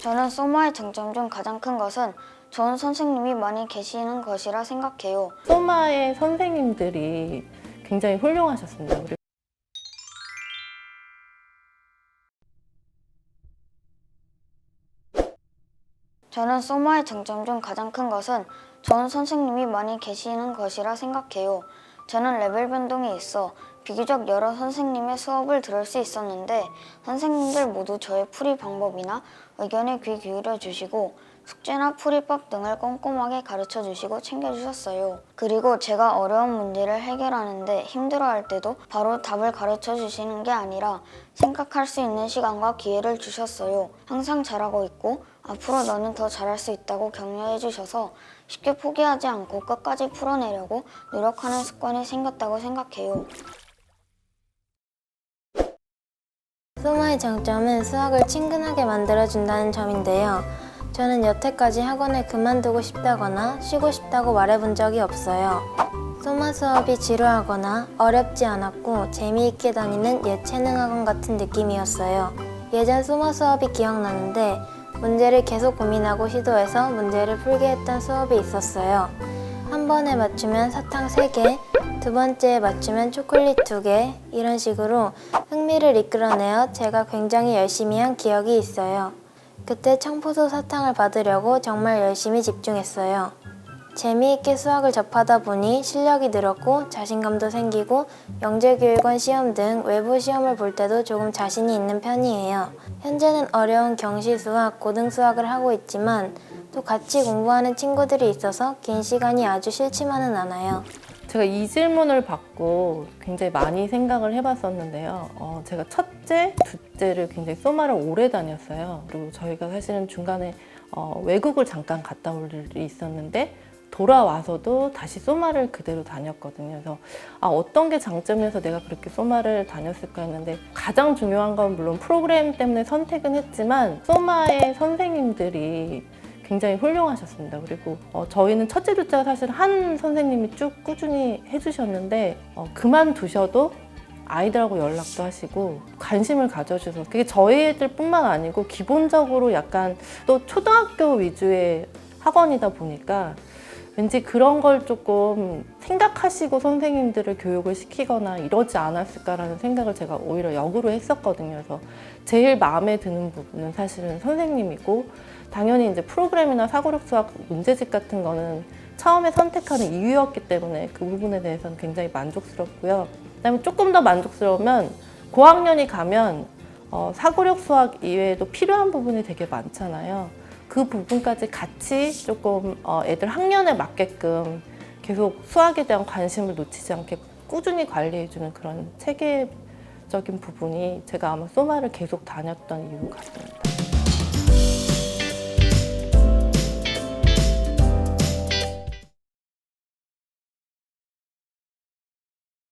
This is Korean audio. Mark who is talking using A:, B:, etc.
A: 저는 소마의 장점 중 가장 큰 것은 좋은 선생님이 많이 계시는 것이라 생각해요.
B: 소마의 선생님들이 굉장히 훌륭하셨습니다.
A: 저는 소마의 장점 중 가장 큰 것은 좋은 선생님이 많이 계시는 것이라 생각해요. 저는 레벨 변동이 있어 비교적 여러 선생님의 수업을 들을 수 있었는데 선생님들 모두 저의 풀이 방법이나 의견에 귀 기울여 주시고 숙제나 풀이법 등을 꼼꼼하게 가르쳐 주시고 챙겨 주셨어요. 그리고 제가 어려운 문제를 해결하는데 힘들어 할 때도 바로 답을 가르쳐 주시는 게 아니라 생각할 수 있는 시간과 기회를 주셨어요. 항상 잘하고 있고 앞으로 너는 더 잘할 수 있다고 격려해 주셔서 쉽게 포기하지 않고 끝까지 풀어내려고 노력하는 습관이 생겼다고 생각해요.
C: 소마의 장점은 수학을 친근하게 만들어준다는 점인데요. 저는 여태까지 학원을 그만두고 싶다거나 쉬고 싶다고 말해본 적이 없어요. 소마 수업이 지루하거나 어렵지 않았고 재미있게 다니는 예체능 학원 같은 느낌이었어요. 예전 소마 수업이 기억나는데 문제를 계속 고민하고 시도해서 문제를 풀게 했던 수업이 있었어요. 한 번에 맞추면 사탕 3개, 두 번째에 맞추면 초콜릿 2개, 이런 식으로 흥미를 이끌어내어 제가 굉장히 열심히 한 기억이 있어요. 그때 청포도 사탕을 받으려고 정말 열심히 집중했어요. 재미있게 수학을 접하다 보니 실력이 늘었고 자신감도 생기고 영재교육원 시험 등 외부 시험을 볼 때도 조금 자신이 있는 편이에요. 현재는 어려운 경시 수학, 고등 수학을 하고 있지만 또 같이 공부하는 친구들이 있어서 긴 시간이 아주 싫지만은 않아요.
B: 제가 이 질문을 받고 굉장히 많이 생각을 해봤었는데요. 어, 제가 첫째, 둘째를 굉장히 소마를 오래 다녔어요. 그리고 저희가 사실은 중간에 어, 외국을 잠깐 갔다 올 일이 있었는데 돌아와서도 다시 소마를 그대로 다녔거든요. 그래서 아, 어떤 게 장점이어서 내가 그렇게 소마를 다녔을까 했는데 가장 중요한 건 물론 프로그램 때문에 선택은 했지만 소마의 선생님들이 굉장히 훌륭하셨습니다. 그리고 어, 저희는 첫째, 둘째가 사실 한 선생님이 쭉 꾸준히 해주셨는데 어, 그만두셔도 아이들하고 연락도 하시고 관심을 가져주셔서 그게 저희 애들뿐만 아니고 기본적으로 약간 또 초등학교 위주의 학원이다 보니까 왠지 그런 걸 조금 생각하시고 선생님들을 교육을 시키거나 이러지 않았을까라는 생각을 제가 오히려 역으로 했었거든요. 그래서 제일 마음에 드는 부분은 사실은 선생님이고 당연히 이제 프로그램이나 사고력 수학 문제집 같은 거는 처음에 선택하는 이유였기 때문에 그 부분에 대해서는 굉장히 만족스럽고요. 그다음에 조금 더 만족스러우면 고학년이 가면 어, 사고력 수학 이외에도 필요한 부분이 되게 많잖아요. 그 부분까지 같이 조금 어, 애들 학년에 맞게끔 계속 수학에 대한 관심을 놓치지 않게 꾸준히 관리해주는 그런 체계적인 부분이 제가 아마 소마를 계속 다녔던 이유 같습니다.